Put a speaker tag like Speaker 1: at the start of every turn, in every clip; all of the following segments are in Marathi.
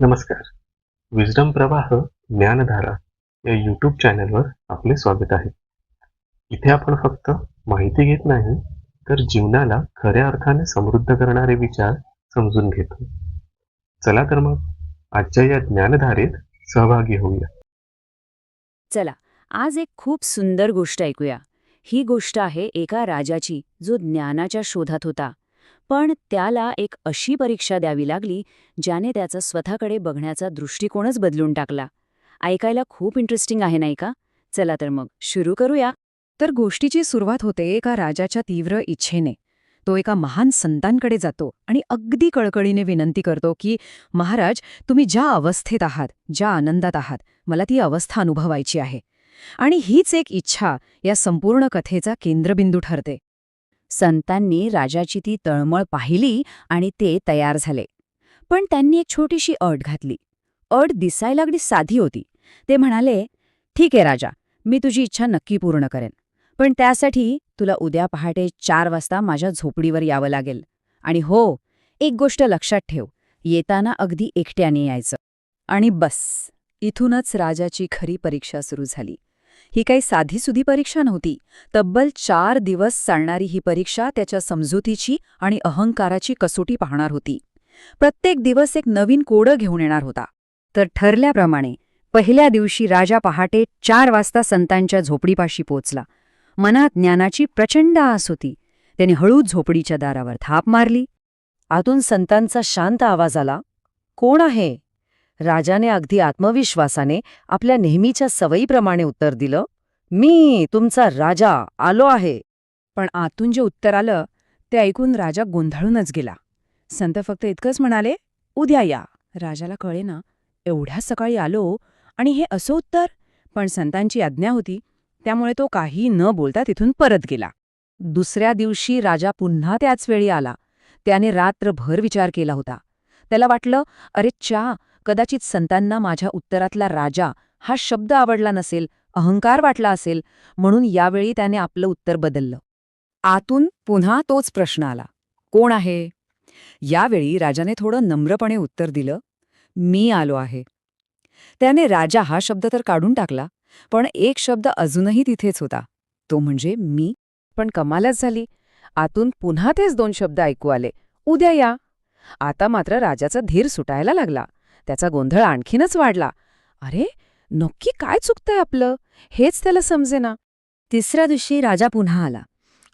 Speaker 1: नमस्कार. विजडम प्रवाह ज्ञानधारा या यूट्यूब चॅनलवर आपले स्वागत आहे. इथे आपण फक्त माहिती घेत नाही तर जीवनाला खऱ्या अर्थाने समृद्ध करणारे विचार समजून घेतो. चला तर मग आजच्या या ज्ञानधारेत सहभागी होऊया.
Speaker 2: चला आज एक खूप सुंदर गोष्ट ऐकूया. ही गोष्ट आहे एका राजाची जो ज्ञानाच्या शोधात होता. पण त्याला एक अशी परीक्षा द्यावी लागली ज्याने त्याचा स्वतःकडे बघण्याचा दृष्टिकोनच बदलून टाकला. ऐकायला खूप इंटरेस्टिंग आहे नाही का? चला तर मग सुरू करूया.
Speaker 3: तर गोष्टीची सुरुवात होते एका राजाच्या तीव्र इच्छेने. तो एका महान संतांकडे जातो आणि अगदी कळकळीने विनंती करतो की महाराज तुम्ही ज्या अवस्थेत आहात ज्या आनंदात आहात मला ती अवस्था अनुभवायची आहे. आणि हीच एक इच्छा या संपूर्ण कथेचा केंद्रबिंदू ठरते.
Speaker 2: संतांनी राजाची ती तळमळ पाहिली आणि ते तयार झाले. पण त्यांनी एक छोटीशी अट घातली. अट दिसायला अगदी साधी होती. ते म्हणाले ठीक आहे राजा मी तुझी इच्छा नक्की पूर्ण करेन. पण त्यासाठी तुला उद्या पहाटे चार वाजता माझ्या झोपडीवर यावं लागेल. आणि हो एक गोष्ट लक्षात ठेव येताना अगदी एकट्याने यायचं.
Speaker 3: आणि बस इथूनच राजाची खरी परीक्षा सुरू झाली. ही काही साधीसुधी परीक्षा नव्हती. तब्बल चार दिवस चालणारी ही परीक्षा त्याच्या समजुतीची आणि अहंकाराची कसोटी पाहणार होती. प्रत्येक दिवस एक नवीन कोडं घेऊन येणार होता.
Speaker 2: तर ठरल्याप्रमाणे पहिल्या दिवशी राजा पहाटे चार वाजता संतांच्या झोपडीपाशी पोचला. मनात ज्ञानाची प्रचंड आस होती. त्याने हळू झोपडीच्या दारावर थाप मारली. आतून संतांचा शांत आवाज आला कोण आहे? राजाने अगदी आत्मविश्वासाने आपल्या नेहमीच्या सवयीप्रमाणे उत्तर दिलं मी तुमचा राजा आलो आहे.
Speaker 3: पण आतून जे उत्तर आलं ते ऐकून राजा गोंधळूनच गेला. संत फक्त इतकंच म्हणाले उद्या या. राजाला कळे ना एवढ्या सकाळी आलो आणि हे असं उत्तर? पण संतांची आज्ञा होती त्यामुळे तो काही न बोलता तिथून परत गेला.
Speaker 2: दुसऱ्या दिवशी राजा पुन्हा त्याच वेळी आला. त्याने रात्रभर विचार केला होता. त्याला वाटलं अरे चा कदाचित संतांना माझ्या उत्तरातला राजा हा शब्द आवडला नसेल अहंकार वाटला असेल म्हणून यावेळी त्याने आपलं उत्तर बदललं. आतून पुन्हा तोच प्रश्न आला. कोण आहे? यावेळी राजाने थोडं नम्रपणे उत्तर दिलं. मी आलो आहे. त्याने राजा हा शब्द तर काढून टाकला पण एक शब्द अजूनही तिथेच होता. तो म्हणजे मी. पण कमालच झाली. आतून पुन्हा तेच दोन शब्द ऐकू आले. उद्या या. आता मात्र राजाचा धीर सुटायला लागला. त्याचा गोंधळ आणखीनच वाढला. अरे नक्की काय चुकतंय आपलं? हेच त्याला समजेना. तिसऱ्या दिवशी राजा पुन्हा आला.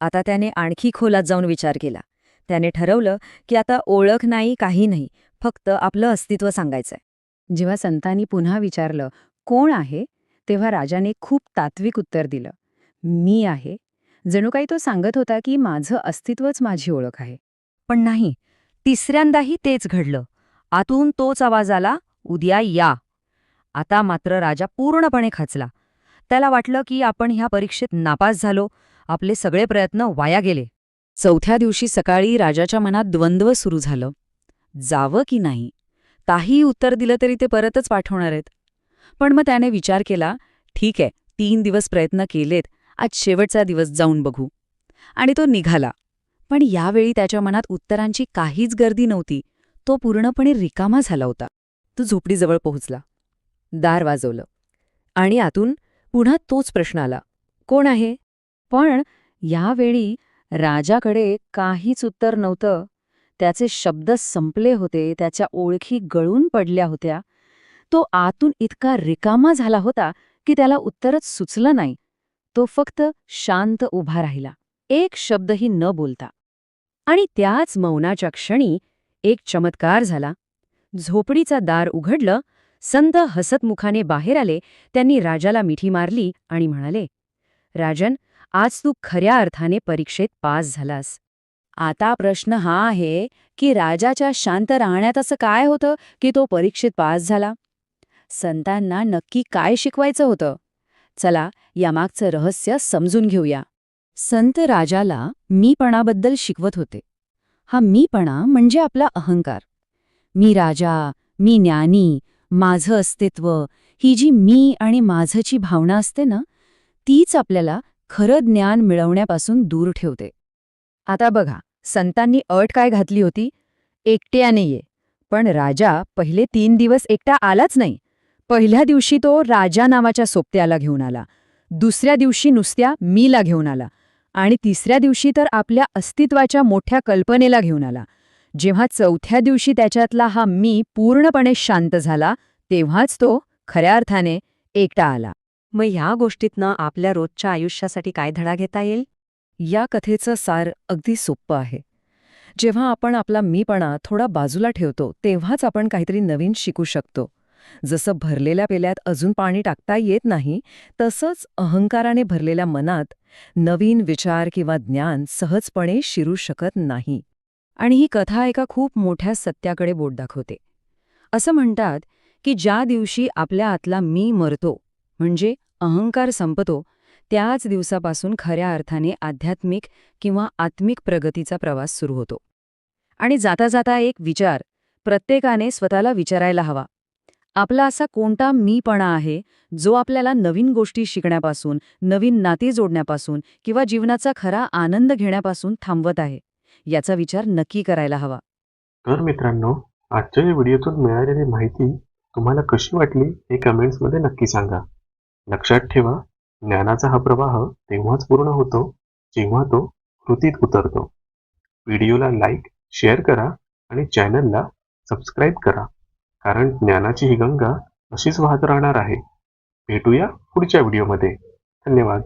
Speaker 2: आता त्याने आणखी खोलात जाऊन विचार केला. त्याने ठरवलं की आता ओळख नाही काही नाही फक्त आपलं अस्तित्व सांगायचंय. जेव्हा संतांनी पुन्हा विचारलं कोण आहे? तेव्हा राजाने खूप तात्विक उत्तर दिलं मी आहे. जणू काही तो सांगत होता की माझं अस्तित्वच माझी ओळख आहे. पण नाही तिसऱ्यांदाही तेच घडलं. आतून तोच आवाज आला उद्या या. आता मात्र राजा पूर्णपणे खचला. त्याला वाटलं की आपण ह्या परीक्षेत नापास झालो आपले सगळे प्रयत्न वाया गेले. चौथ्या दिवशी सकाळी राजाच्या मनात द्वंद्व सुरू झालं. जावं की नाही? काही उत्तर दिलं तरी ते परतच पाठवणार आहेत. पण मग त्याने विचार केला ठीक आहे तीन दिवस प्रयत्न केलेत आज शेवटचा दिवस जाऊन बघू. आणि तो निघाला. पण यावेळी त्याच्या मनात उत्तरांची काहीच गर्दी नव्हती. तो पूर्णपणे रिकामा झाला होता. तो झोपडीजवळ पोहोचला. दार वाजवलं. आणि आतून पुन्हा तोच प्रश्न आला. कोण आहे? पण यावेळी राजाकडे काहीच उत्तर नव्हतं. त्याचे शब्द संपले होते त्याच्या ओळखी गळून पडल्या होत्या. तो आतून इतका रिकामा झाला होता की त्याला उत्तरच सुचलं नाही. तो फक्त शांत उभा राहिला. एक शब्दही न बोलता. आणि त्याच मौनाच्या क्षणी एक चमत्कार झाला. झोपडीचा दार उघडलं संत हसतमुखाने बाहेर आले त्यांनी राजाला मिठी मारली आणि म्हणाले राजन आज तू खऱ्या अर्थाने परीक्षेत पास झालास. आता प्रश्न हा आहे की राजाच्या शांत राहण्यात असं काय होतं की तो परीक्षेत पास झाला? संतांना नक्की काय शिकवायचं होतं? चला यामागचं रहस्य समजून घेऊया. संत राजाला मीपणाबद्दल शिकवत होते. हा मीपणा म्हणजे आपला अहंकार. मी राजा मी ज्ञानी माझं अस्तित्व ही जी मी आणि माझची भावना असते ना तीच आपल्याला खरं ज्ञान मिळवण्यापासून दूर ठेवते. आता बघा संतांनी अट काय घातली होती? एकट्याने ये
Speaker 4: पण राजा पहिले तीन दिवस एकटा आलाच नाही. पहिल्या दिवशी तो राजा नावाच्या सोबत्याला घेऊन आला. दुसऱ्या दिवशी नुसत्या मीला घेऊन आला. आणि तिसऱ्या दिवशी तर आपल्या अस्तित्वाच्या मोठ्या कल्पनेला घेऊन आला. जेव्हा चौथ्या दिवशी त्याच्यातला हा मी पूर्णपणे शांत झाला तेव्हाच तो खऱ्या अर्थाने एकटा आला.
Speaker 2: मग ह्या गोष्टीतनं आपल्या रोजच्या आयुष्यासाठी काय धडा घेता येईल? या कथेचं सार अगदी सोप्पं आहे. जेव्हा आपण आपला मीपणा थोडा बाजूला ठेवतो तेव्हाच आपण काहीतरी नवीन शिकू शकतो. जसं भरलेल्या पेल्यात अजून पाणी टाकता येत नाही तसंच अहंकाराने भरलेल्या मनात नवीन विचार किंवा ज्ञान सहजपणे शिरू शकत नाही. आणि ही कथा एका खूप मोठ्या सत्याकडे बोट दाखवते. असं म्हणतात की ज्या दिवशी आपल्या आतला मी मरतो म्हणजे अहंकार संपतो त्याच दिवसापासून खऱ्या अर्थाने आध्यात्मिक किंवा आत्मिक प्रगतीचा प्रवास सुरू होतो. आणि जाता जाता एक विचार प्रत्येकाने स्वतःला विचारायला हवा. आपला असा कोणता मीपणा आहे जो आपल्याला नवीन गोष्टी शिकण्यापासून नवीन नाती जोडण्यापासून किंवा जीवनाचा खरा आनंद घेण्यापासून थांबवत आहे? याचा विचार नक्की करायला हवा.
Speaker 1: तर मित्रांनो आजच्या या व्हिडिओतून मिळालेली माहिती तुम्हाला कशी वाटली हे कमेंट्समध्ये नक्की सांगा. लक्षात ठेवा ज्ञानाचा हा प्रवाह तेव्हाच पूर्ण होतो जेव्हा तो कृतीत उतरतो. व्हिडिओला लाईक शेअर करा आणि चॅनलला सबस्क्राईब करा. कारण ज्ञानाची ही गंगा अशीच वाहत राहणार आहे. भेटूया पुढच्या व्हिडिओमध्ये धन्यवाद.